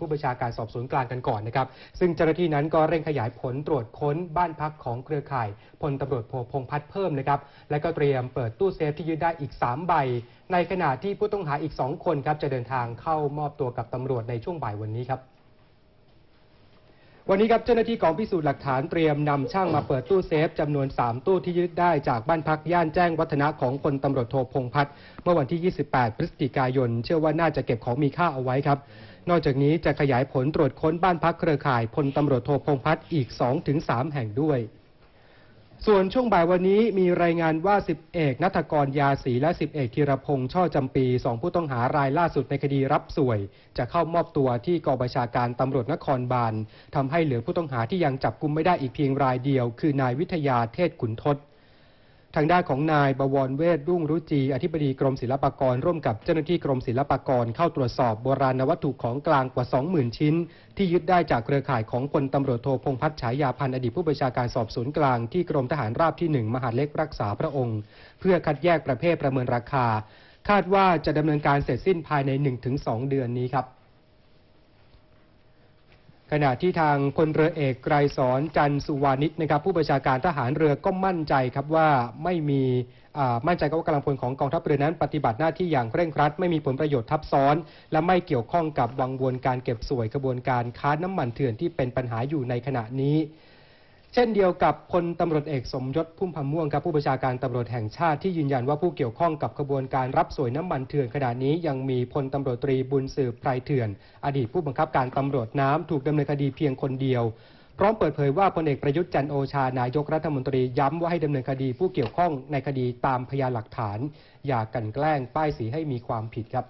ผู้บัญชาการสอบสวนกลางกันก่อนนะครับ ซึ่งเจ้าหน้าที่นั้นก็เร่งขยายผลตรวจค้นบ้านพักของเครือข่ายพลตำรวจโพพงพัฒน์เพิ่มนะครับ และก็เตรียมเปิดตู้เซฟที่ยึดได้อีก 3 ใบ ในขณะที่ผู้ต้องหาอีก 2 คนครับจะเดินทางเข้ามอบตัวกับตำรวจในช่วงบ่ายวันนี้ครับ วันนี้ครับเจ้าหน้าที่กองพิสูจน์หลักฐานเตรียมนำช่างมาเปิดตู้เซฟจำนวน 3 ตู้ที่ยึดได้จากบ้านพักย่านแจ้งวัฒนะของพลตำรวจโทพงพัฒน์เมื่อวันที่ 28 พฤศจิกายน เชื่อว่าน่าจะเก็บของมีค่าเอาไว้ครับ นอกจากนี้จะขยายผลตรวจค้นบ้านพักเครือข่ายพลตำรวจโทพงพัฒน์อีก 2-3 แห่งด้วย ส่วนช่วงบ่ายวันนี้มีรายงานว่า 10 เอกนัทกรยาศรีและ 10 เอกธีรพงษ์ช่อจำปีสองผู้ต้องหารายล่าสุดในคดีรับสวย จะเข้ามอบตัวที่กองบัญชาการตำรวจนครบาลทำให้เหลือผู้ต้องหาที่ยังจับกุมไม่ได้อีกเพียงรายเดียว คือนายวิทยาเทศขุนทศ ทางด้านของนายบวรเวทรุ่งรุจีอธิบดีกรมศิลปากร ร่วมกับเจ้าหน้าที่กรมศิลปากรเข้าตรวจสอบโบราณวัตถุของกลางกว่า 20,000 ชิ้น ที่ยึดได้จากเครือข่ายของพลตำรวจโทพงษ์พัฒน์ฉายาพันธ์อดีตผู้บัญชาการสอบสวนกลางที่กรมทหารราบที่ 1 มหาเล็กรักษาพระองค์ เพื่อคัดแยกประเภทประเมินราคา คาดว่าจะดำเนินการเสร็จสิ้นภายใน 1-2 เดือนนี้ครับ ขณะที่ทางพลเรือเอกไกรสอนจันสุวานิชนะครับ ผู้บัญชาการทหารเรือก็มั่นใจครับว่าไม่มีมั่นใจกับว่ากำลังพลของกองทัพเรือนั้นปฏิบัติหน้าที่อย่างเคร่งครัด ไม่มีผลประโยชน์ทับซ้อน และไม่เกี่ยวข้องกับวังวนการเก็บสวยกระบวนการค้าน้ำมันเถื่อนที่เป็นปัญหาอยู่ในขณะนี้ เช่นเดียวกับพลตำรวจเอกสมยศพุ่มพันธ์ม่วงครับผู้บัญชาการตำรวจแห่งชาติที่ยืนยันว่าผู้เกี่ยวข้องกับขบวนการรับสวยน้ำมันเถื่อนขณะนี้ยังมีพลตำรวจตรีบุญสืบไพรเถื่อน อดีตผู้บังคับการตำรวจน้ำถูกดำเนินคดีเพียงคนเดียวพร้อมเปิดเผยว่าพลเอกประยุทธ์จันโอชานายกรัฐมนตรีย้ำว่าให้ดำเนินคดีผู้เกี่ยวข้องในคดีตามพยานหลักฐาน อย่ากันแกล้งป้ายสีให้มีความผิดครับ